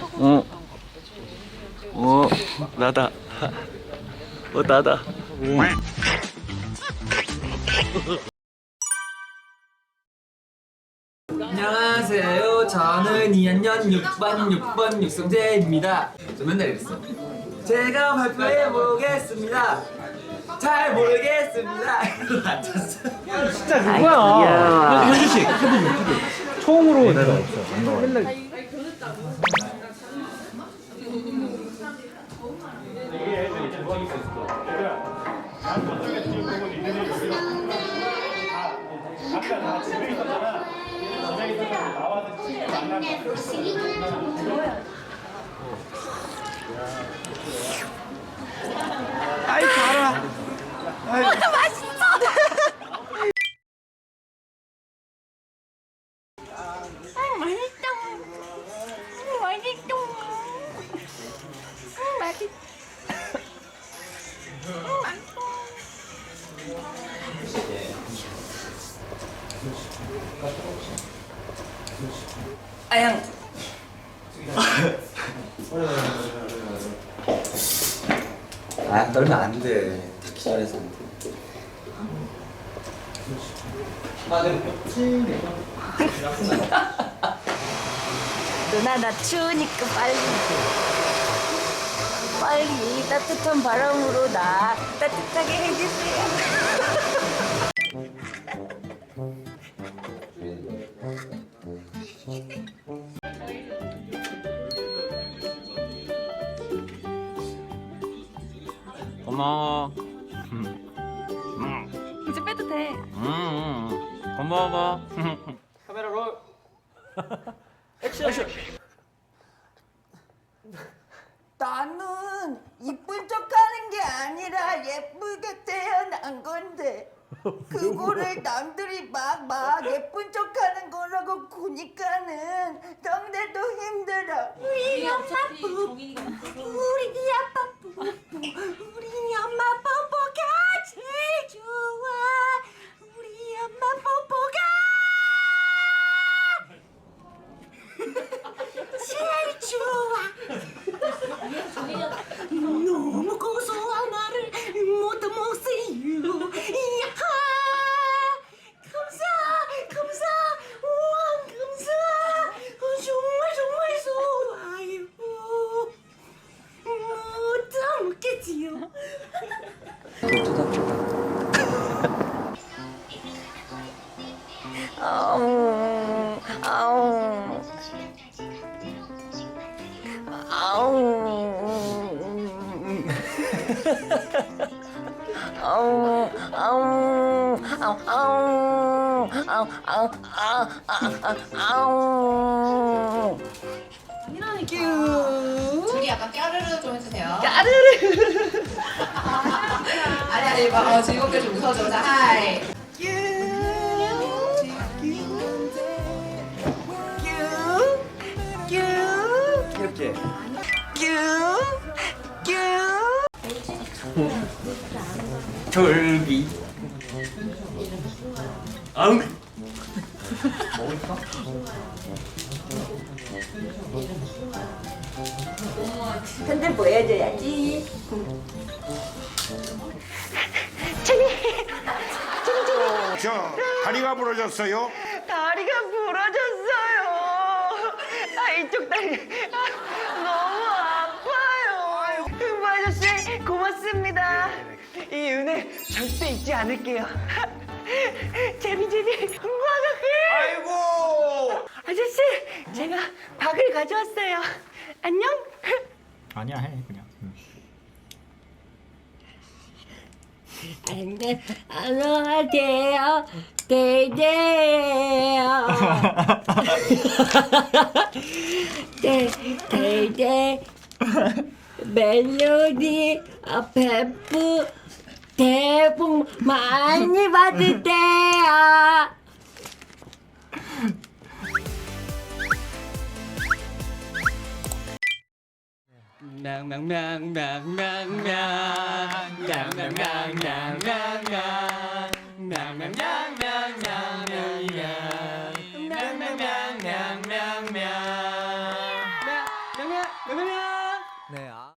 어. 어, 나다. 어, 나다. 안녕하세요. 저는 2학년 6반 6번 육성재입니다. 저 맨날 이랬어. 제가 발표해 보겠습니다. 잘 모르겠습니다. 진짜 그거야. 현주씨, 초음으로. 맨날. 본 적이 있었어. 얘들아, 난 저쪽에 둘이 보고 가라. 아이. 어, 맛있. 아양 아 떨면 안돼. 기다려서 안돼. 누나 나 추우니까 빨리. 빨리 따뜻한 바람으로 나 따뜻하게 해주세요. 고마워. 음. 음. 이제 빼도 돼. 음, 음. 음. 고마워. 카메라 롤. 액션. 액션. 나는 이쁜 척하는 게 아니라 예쁘게 태어난 건데 그거를 남들이 막 막 예쁜 척하는 거라고 구니까는 정대도 힘들어. 아, 우리 엄마 부 우리 아빠 우리 엄마 아빠 아웅 아웅 아웅 아웅 아웅 아웅 아웅 아웅 아웅 이런 큐 둘이 약간 까르르 좀 해주세요. 까르르. 이봐. 어, 즐겁게 좀 웃어줘. 자, 하이. 이렇게. 절비. 아우. 먹을까? 근데 뭐 보여줘야지. 저 다리가 부러졌어요. 다리가 부러졌어요. 아, 이쪽 다리 아, 너무 아파요. 흑마 아저씨 고맙습니다. 이 은혜 절대 잊지 않을게요. 제비 제비 흑마 아저씨. 아이고 아저씨, 제가 박을 가져왔어요. 안녕? 아니야 해 그냥. 응. 근데 안녕하세요. 대대예요. 대 대대 멜로디 아, 베프 대풍 많이 받으세요. nàng nàng nàng nàng nàng nàng nàng nàng nàng nàng nàng nàng nàng